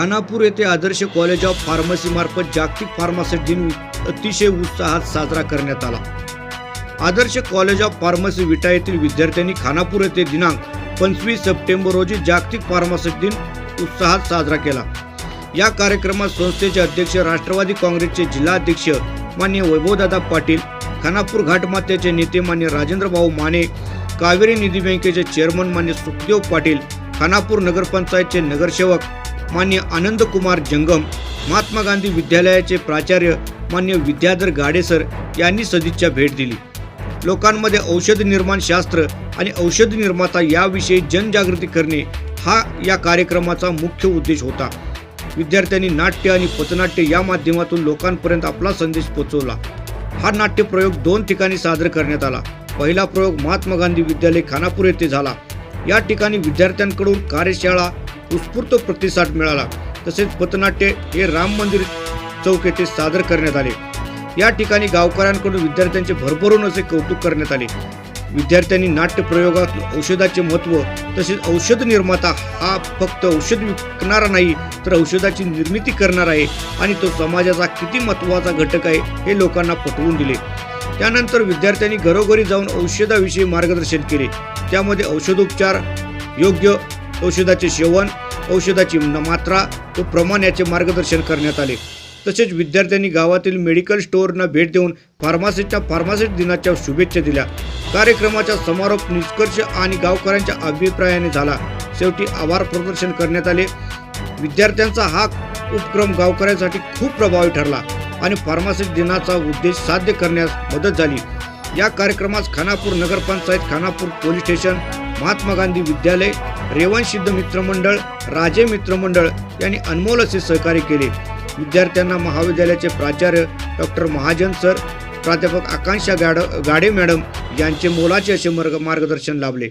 खानापूर येथे आदर्श college of फार्मसीमार्फत जागतिक pharmacy दिन अतिशय उत्साहात साजरा करण्यात आला. Adarsh college of pharmacy Vita येथील विद्यार्थ्यांनी खानापूर येथे दिनांक पंचवीस सप्टेंबर रोजी जागतिक फार्मासी दिन उत्साहात साजरा केला. या कार्यक्रमात संस्थेचे अध्यक्ष राष्ट्रवादी काँग्रेसचे जिल्हाध्यक्ष मान्य वैभवदादा पाटील खानापूर घाटमात्याचे नेते मान्य राजेंद्रभाऊ माने कावेरी निधी बँकेचे चेअरमन मान्य सुखदेव पाटील खानापूर नगरपंचायतचे नगरसेवक मान्य आनंदकुमार जंगम महात्मा गांधी विद्यालयाचे प्राचार्य मान्य विद्याधर गाडेसर यांनी सदिच्छा भेट दिली. लोकांमध्ये औषध निर्माण शास्त्र आणि औषध निर्माता याविषयी जनजागृती करणे हा या कार्यक्रमाचा मुख्य उद्देश होता. विद्यार्थ्यांनी नाट्य आणि पथनाट्य या माध्यमातून लोकांपर्यंत आपला संदेश पोहोचवला हा नाट्य प्रयोग दोन ठिकाणी सादर करण्यात आला. पहिला प्रयोग महात्मा गांधी विद्यालय खानापूर येथे झाला. या ठिकाणी विद्यार्थ्यांकडून कार्यशाळा उत्स्फूर्त प्रतिसाद मिळाला. तसेच पथनाट्य हे राम मंदिर चौक येथे सादर करण्यात आले. या ठिकाणी गावकऱ्यांकडून विद्यार्थ्यांचे भरभरून असे कौतुक करण्यात आले. विद्यार्थ्यांनी नाट्य प्रयोगात औषधाचे महत्त्व तसेच औषध निर्माता हा फक्त औषध विकणारा नाही तर औषधाची निर्मिती करणार आहे आणि तो समाजाचा किती महत्त्वाचा घटक आहे हे लोकांना पटवून दिले. त्यानंतर विद्यार्थ्यांनी घरोघरी जाऊन औषधाविषयी मार्गदर्शन केले. त्यामध्ये औषधोपचार योग्य औषधाचे सेवन औषधाची मात्रा व प्रमाण याचे मार्गदर्शन करण्यात आले. तसेच विद्यार्थ्यांनी गावातील मेडिकल स्टोअरना भेट देऊन फार्मासीच्या फार्मासिस्ट दिनाच्या शुभेच्छा दिल्या. कार्यक्रमाचा समारोप निष्कर्ष आणि गावकऱ्यांच्या अभिप्रायाने झाला. शेवटी आभार प्रदर्शन करण्यात आले. विद्यार्थ्यांचा हा उपक्रम गावकऱ्यांसाठी खूप प्रभावी ठरला आणि फार्मासिस्ट दिनाचा उद्देश साध्य करण्यास मदत झाली. या कार्यक्रमास खानापूर नगरपंचायत खानापूर पोलीस स्टेशन महात्मा गांधी विद्यालय रेवण सिद्ध मित्रमंडळ राजे मित्रमंडळ यांनी अनमोल असे सहकार्य केले. विद्यार्थ्यांना महाविद्यालयाचे प्राचार्य डॉक्टर महाजन सर प्राध्यापक आकांक्षा गाड गाडे मॅडम यांचे मोलाचे असे मार्ग मार्गदर्शन लाभले.